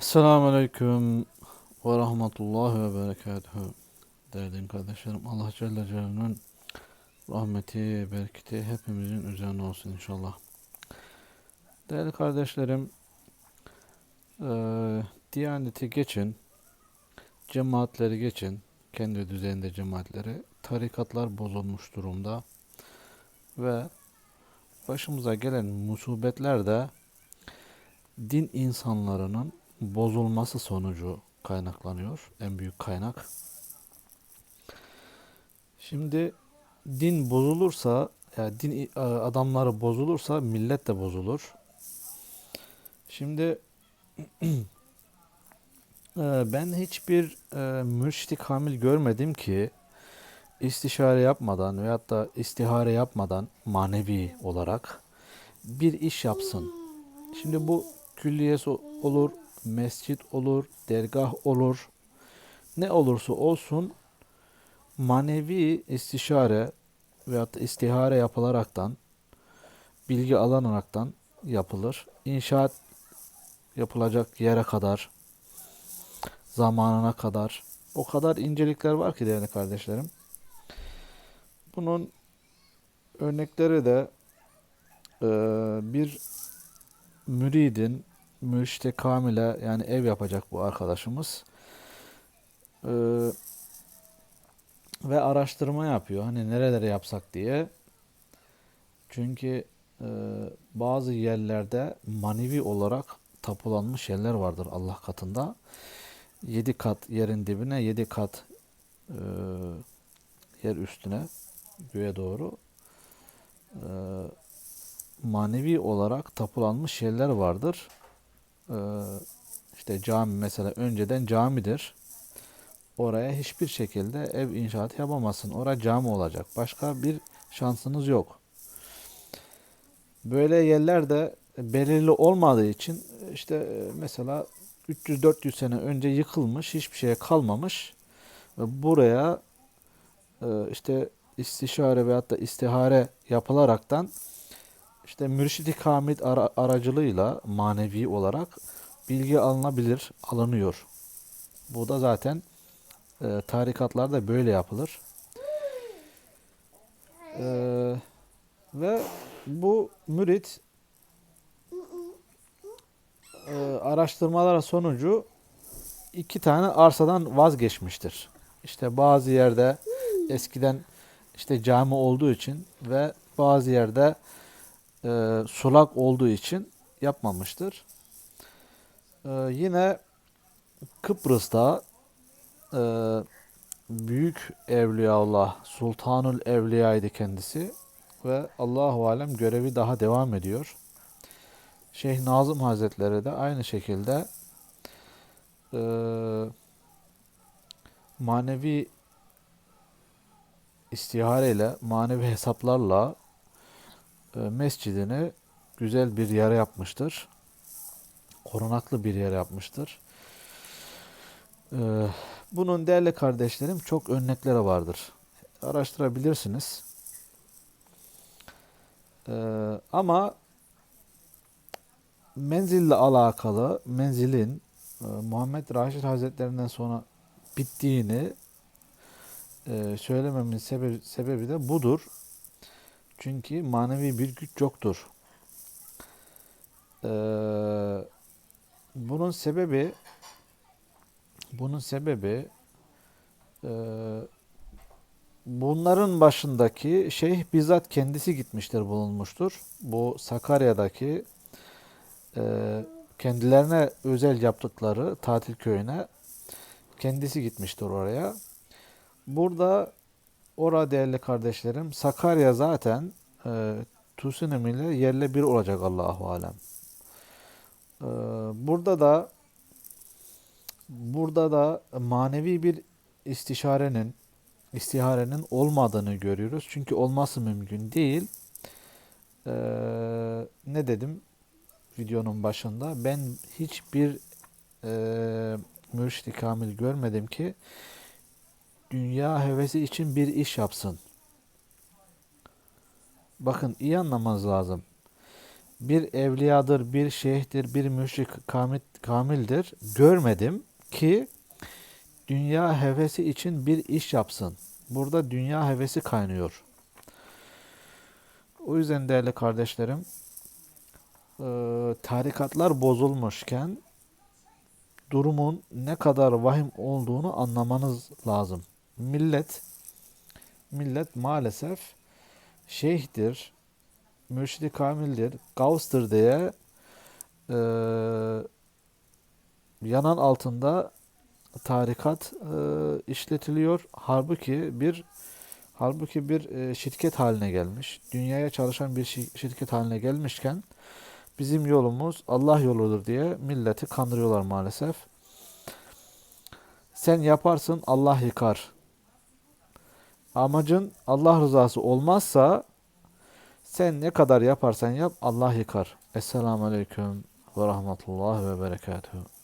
Esselamu Aleyküm ve Rahmetullahi ve Berekatuhu. Değerli kardeşlerim, Allah Celle Celaluhu'nun rahmeti, bereketi hepimizin üzerine olsun inşallah. Değerli kardeşlerim, eee Diyaneti geçin, cemaatleri geçin, kendi düzeyinde cemaatleri, tarikatlar bozulmuş durumda ve başımıza gelen musibetler de din insanlarının bozulması sonucu kaynaklanıyor. En büyük kaynak. Şimdi din bozulursa, yani din e, adamları bozulursa millet de bozulur. Şimdi e, ben hiçbir e, mürşidi kamil görmedim ki istişare yapmadan veyahut da istihare yapmadan manevi olarak bir iş yapsın. Şimdi bu külliyesi olur, mescit olur, dergah olur. Ne olursa olsun manevi istişare veyahut istihare yapılaraktan, bilgi alınaraktan yapılır. İnşaat yapılacak yere kadar, zamanına kadar o kadar incelikler var ki değerli kardeşlerim. Bunun örnekleri de bir müridin mürşide kamile yani ev yapacak bu arkadaşımız. Eee, ve araştırma yapıyor. Hani nerelere yapsak diye. Çünkü eee, bazı yerlerde manevi olarak tapulanmış yerler vardır Allah katında. Yedi kat yerin dibine, yedi kat eee, yer üstüne göğe doğru eee, manevi olarak tapulanmış yerler vardır. Eee işte cami mesela önceden camidir. Oraya hiçbir şekilde ev inşaatı yapamazsın. Orada cami olacak. Başka bir şansınız yok. Böyle yerlerde belirli olmadığı için işte e, mesela 300-400 sene önce yıkılmış, hiçbir şeye kalmamış. Buraya e, işte istişare veyahut da istihare yapılaraktan işte mürşid-i kamil ara- aracılığıyla manevi olarak bilgi alınabilir, alınıyor. Bu da zaten e, tarikatlarda böyle yapılır. E, ve bu mürit e, araştırmalar sonucu iki tane arsadan vazgeçmiştir. İşte bazı yerde eskiden işte cami olduğu için ve bazı yerde e, sulak olduğu için yapmamıştır. E, yine Kıbrıs'ta e, büyük Evliyaullah, Sultanül Evliya'ydı kendisi ve Allahu alem görevi daha devam ediyor. Şeyh Nazım Hazretleri de aynı şekilde e, manevi istihareyle, manevi hesaplarla mescidini güzel bir yer yapmıştır. Korunaklı bir yer yapmıştır. E, bunun değerli kardeşlerim çok örnekleri vardır. Araştırabilirsiniz. E, ama menzille alakalı menzilin e, Muhammed Raşid Hazretlerinden sonra bittiğini e, söylememin sebebi, sebebi de budur. Çünkü manevi bir güç yoktur. Ee, bunun sebebi bunun sebebi e, bunların başındaki şeyh bizzat kendisi gitmiştir bulunmuştur. Bu Sakarya'daki e, kendilerine özel yaptıkları tatil köyüne kendisi gitmiştir oraya. Burada Ora değerli kardeşlerim Sakarya zaten e, Tsunami ile yerle bir olacak Allahu alem. E, burada da burada da manevi bir istişarenin istiharenin olmadığını görüyoruz. Çünkü olması mümkün değil. E, ne dedim videonun başında? Ben hiçbir e, mürşid kamil görmedim ki dünya hevesi için bir iş yapsın. Bakın iyi anlamanız lazım. bir evliyadır, bir şeyhtir, bir müşrik kamil, kamildir görmedim ki dünya hevesi için bir iş yapsın. Burada dünya hevesi kaynıyor. O yüzden değerli kardeşlerim, eee, tarikatlar bozulmuşken durumun ne kadar vahim olduğunu anlamanız lazım. Millet millet maalesef şeyhtir, mürşidi kamildir, gavstır diye eee, yanan altında tarikat eee, işletiliyor. Halbuki bir halbuki bir eee, şirket haline gelmiş. Dünyaya çalışan bir şi- şirket haline gelmişken bizim yolumuz Allah yoludur diye milleti kandırıyorlar maalesef. Sen yaparsın Allah yıkar. Amacın Allah rızası olmazsa sen ne kadar yaparsan yap Allah yıkar. Esselamu Aleyküm ve Rahmetullah ve Berekatuhu.